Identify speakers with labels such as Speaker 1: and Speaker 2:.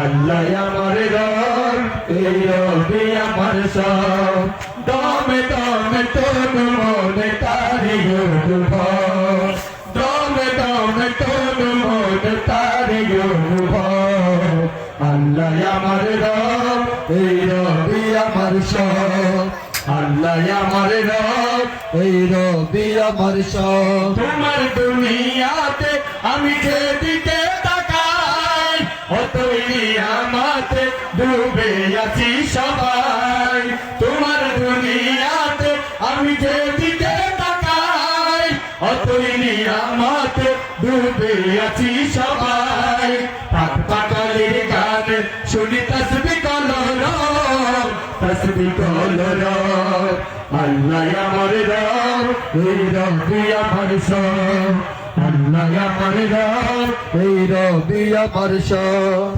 Speaker 1: আল্লাহ আমার রব, এই রবি আমার সব। দমে দমে তোর মনে তারি গুরুভ দমে দমে তোর মনে তারি গুরুভ আল্লাহ আমার রব, এই রবি আমার সব। আল্লাহ আমার রব, এই রবি আমার সব। তোমার দুনিয়াতে আমি তাকাই আমাতে ডুবে আছি সবাই। তোমার দুনিয়াতে আমি যেদিকে তাকাই, অতই আমাতে ডুবে আছি সবাই। পাক পাকালির গান শুনি তসবি কলর তসবি কলর আল্লাহ আমার রব, এই রবি আমার সব। আল্লাহ আমার রব, এই রবি আমার সব।